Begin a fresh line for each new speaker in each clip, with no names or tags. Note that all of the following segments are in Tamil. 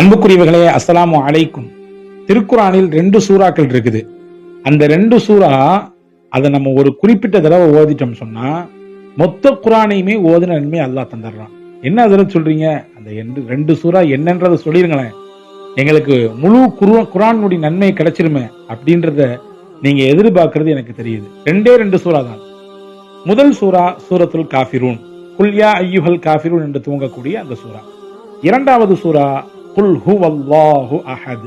அன்புக்குரியவர்களே அஸ்ஸலாமு அலைக்கும். திருக்குறானில் ரெண்டு சூறாக்கள் இருக்குது. அந்த ரெண்டு சூறா அதை நம்ம ஒரு குறிப்பிட்ட தடவை ஓதிட்டோம் சொன்னா மொத்த குரானையுமே ஓதின நன்மை அல்லாஹ் தந்துடுறான் என்ன அதில் சொல்றீங்க? அந்த ரெண்டு சூறா என்னன்றதை சொல்லிருங்களேன். எங்களுக்கு முழு குரு- குரானுடைய நன்மை கிடைச்சிருமே அப்படின்றத நீங்க எதிர்பார்க்கறது எனக்கு தெரியுது. ரெண்டே ரெண்டு சூறா தான். முதல் சூறா சூரத்துல் காஃபிரூன். குல்யா ஐயுஹல் காஃபிரூன் என்று துவங்கக்கூடிய அந்த சூறா. இரண்டாவது சூறா குல் ஹுவல்லாஹு அஹத்.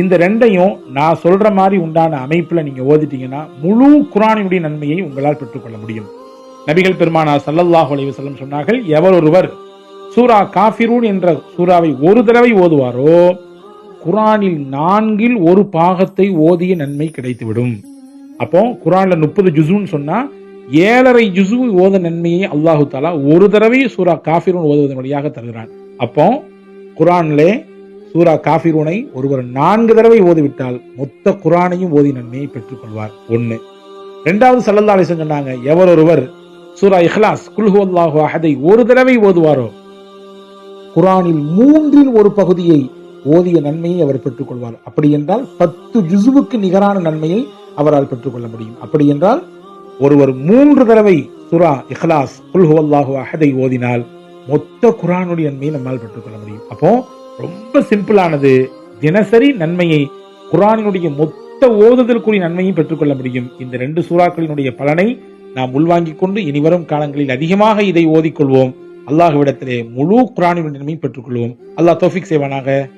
இந்த ரெண்டையும் நான் சொல்ற மாதிரி உண்டான அமைப்புல நீங்க ஓதிட்டீங்கன்னா முழு குரானினுடைய நன்மையை உங்களால் பெற்றுக்கொள்ள முடியும். நபிகள் பெருமானா சல்லல்லாஹு அலைஹி சொன்னார்கள் எவர் ஒருவர் சூரா காஃபிரூன் என்ற சூறாவை ஒரு தடவை ஓதுவாரோ குரானில் நான்கில் ஒரு பாகத்தை ஓதிய நன்மை கிடைத்துவிடும். அப்போ குரான்ல முப்பது ஜுசுன்னு சொன்னா ஏழரை ஜுசு ஓத நன்மையை அல்லாஹு தாலா ஒரு தடவை சூரா காஃபிரூன் ஓதுவதன் வழியாக தருகிறான். அப்போ குரான்லே சூரா காஃபிரூனை ஒருவர் நான்கு தடவை ஓதிவிட்டால் மொத்த குரானையும் ஓதி நன்மையை பெற்றுக்கொள்வார். ஒண்ணு. ரெண்டாவது சல்லல்லா அலிசன் சொன்னாங்க எவர் ஒருவர் சூரா இஹ்லாஸ் குல்ஹு அல்லாஹு அஹதை ஒரு தடவை ஓதுவாரோ குரானில் மூன்றில் ஒரு பகுதியை ஓதிய நன்மையை அவர் பெற்றுக்கொள்வார். அப்படி என்றால் பத்து ஜுசுவுக்கு நிகரான நன்மையை அவரால் பெற்றுக்கொள்ள முடியும். அப்படி என்றால் ஒருவர் மூன்று தடவை சுரா இஹ்லாஸ் குல்ஹு அல்லாஹு அஹதை ஓதினால் மொத்த குரானுடைய நன்மையை நம்மால் பெற்றுக்கொள்ள முடியும். அப்போ ரொம்ப சிம்பிளானது. தினசரி நன்மையை குரானினுடைய மொத்த ஓதுதலுக்குரிய நன்மையும் பெற்றுக்கொள்ள முடியும். இந்த ரெண்டு சூறாக்களினுடைய பலனை நாம் உள்வாங்கிக் கொண்டு இனிவரும் காலங்களில் அதிகமாக இதை ஓதிக்கொள்வோம். அல்லாஹ்விடத்திலே முழு குரானினுடைய நன்மையும் பெற்றுக்கொள்வோம். அல்லாஹ் தோஃபிக் செய்வானாக.